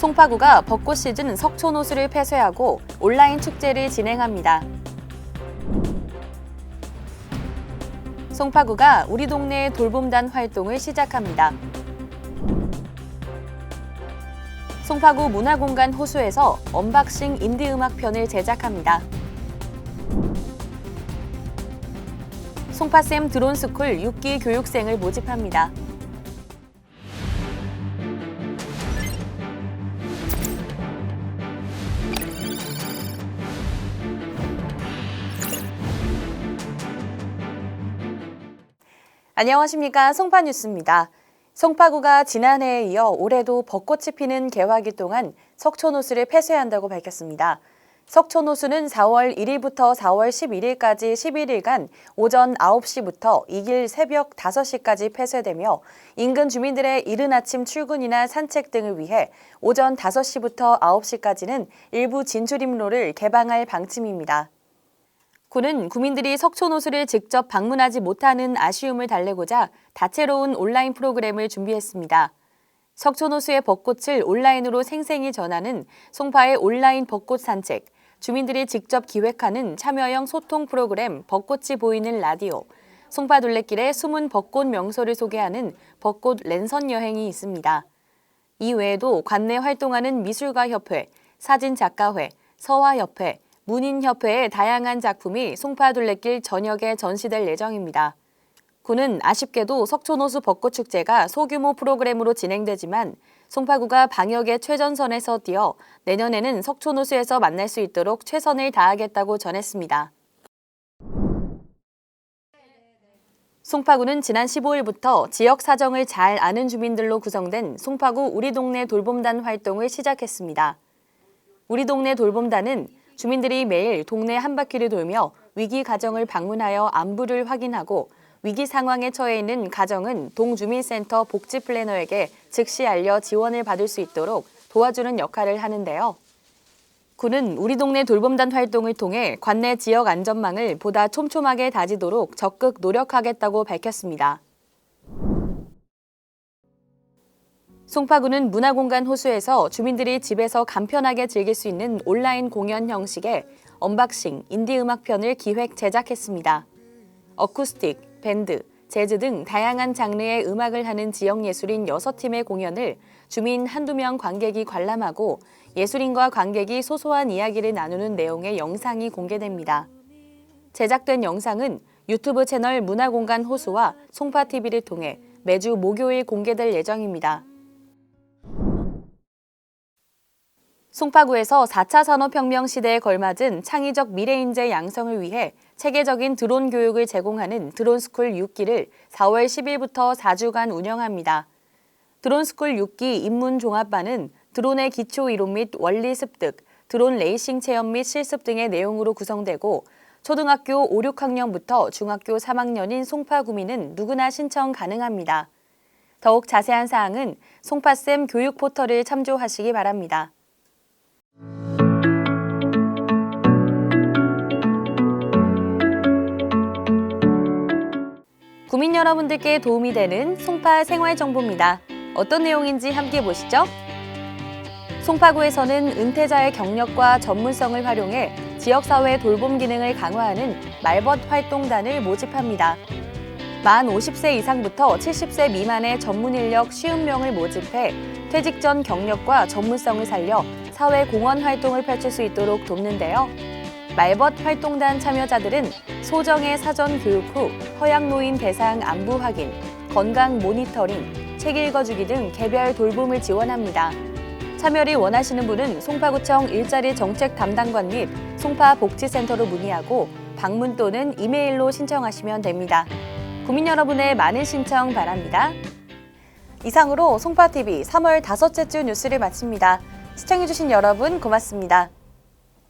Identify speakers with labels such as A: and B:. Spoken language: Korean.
A: 송파구가 벚꽃 시즌 석촌 호수를 폐쇄하고 온라인 축제를 진행합니다. 송파구가 우리 동네 돌봄단 활동을 시작합니다. 송파구 문화공간 호수에서 언박싱 인디 음악편을 제작합니다. 송파쌤 드론스쿨 6기 교육생을 모집합니다. 안녕하십니까 송파 뉴스입니다. 송파구가 지난해에 이어 올해도 벚꽃이 피는 개화기 동안 석촌호수를 폐쇄한다고 밝혔습니다. 석촌호수는 4월 1일부터 4월 11일까지 11일간 오전 9시부터 이길 새벽 5시까지 폐쇄되며 인근 주민들의 이른 아침 출근이나 산책 등을 위해 오전 5시부터 9시까지는 일부 진출입로를 개방할 방침입니다. 군은 구민들이 석촌호수를 직접 방문하지 못하는 아쉬움을 달래고자 다채로운 온라인 프로그램을 준비했습니다. 석촌호수의 벚꽃을 온라인으로 생생히 전하는 송파의 온라인 벚꽃 산책, 주민들이 직접 기획하는 참여형 소통 프로그램 벚꽃이 보이는 라디오, 송파 둘레길의 숨은 벚꽃 명소를 소개하는 벚꽃 랜선 여행이 있습니다. 이 외에도 관내 활동하는 미술가 협회, 사진 작가회, 서화협회, 문인협회의 다양한 작품이 송파 둘레길 전역에 전시될 예정입니다. 군은 아쉽게도 석촌호수 벚꽃축제가 소규모 프로그램으로 진행되지만 송파구가 방역의 최전선에서 뛰어 내년에는 석촌호수에서 만날 수 있도록 최선을 다하겠다고 전했습니다. 송파구는 지난 15일부터 지역 사정을 잘 아는 주민들로 구성된 송파구 우리 동네 돌봄단 활동을 시작했습니다. 우리 동네 돌봄단은 주민들이 매일 동네 한 바퀴를 돌며 위기 가정을 방문하여 안부를 확인하고 위기 상황에 처해 있는 가정은 동주민센터 복지 플래너에게 즉시 알려 지원을 받을 수 있도록 도와주는 역할을 하는데요. 군은 우리 동네 돌봄단 활동을 통해 관내 지역 안전망을 보다 촘촘하게 다지도록 적극 노력하겠다고 밝혔습니다. 송파구는 문화공간 호수에서 주민들이 집에서 간편하게 즐길 수 있는 온라인 공연 형식의 언박싱 인디 음악편을 기획 제작했습니다. 어쿠스틱, 밴드, 재즈 등 다양한 장르의 음악을 하는 지역 예술인 6팀의 공연을 주민 한두 명 관객이 관람하고 예술인과 관객이 소소한 이야기를 나누는 내용의 영상이 공개됩니다. 제작된 영상은 유튜브 채널 문화공간 호수와 송파TV를 통해 매주 목요일 공개될 예정입니다. 송파구에서 4차 산업혁명 시대에 걸맞은 창의적 미래인재 양성을 위해 체계적인 드론 교육을 제공하는 드론스쿨 6기를 4월 10일부터 4주간 운영합니다. 드론스쿨 6기 입문종합반은 드론의 기초 이론 및 원리 습득, 드론 레이싱 체험 및 실습 등의 내용으로 구성되고 초등학교 5, 6학년부터 중학교 3학년인 송파구민은 누구나 신청 가능합니다. 더욱 자세한 사항은 송파쌤 교육 포털을 참조하시기 바랍니다. 구민 여러분들께 도움이 되는 송파 생활 정보입니다. 어떤 내용인지 함께 보시죠. 송파구에서는 은퇴자의 경력과 전문성을 활용해 지역사회 돌봄 기능을 강화하는 말벗 활동단을 모집합니다. 만 50세 이상부터 70세 미만의 전문 인력 50명을 모집해 퇴직 전 경력과 전문성을 살려 사회 공헌 활동을 펼칠 수 있도록 돕는데요. 말벗 활동단 참여자들은 소정의 사전 교육 후 허약 노인 대상 안부 확인, 건강 모니터링, 책 읽어주기 등 개별 돌봄을 지원합니다. 참여를 원하시는 분은 송파구청 일자리 정책 담당관 및 송파복지센터로 문의하고 방문 또는 이메일로 신청하시면 됩니다. 구민 여러분의 많은 신청 바랍니다. 이상으로 송파TV 3월 다섯째 주 뉴스를 마칩니다. 시청해주신 여러분 고맙습니다.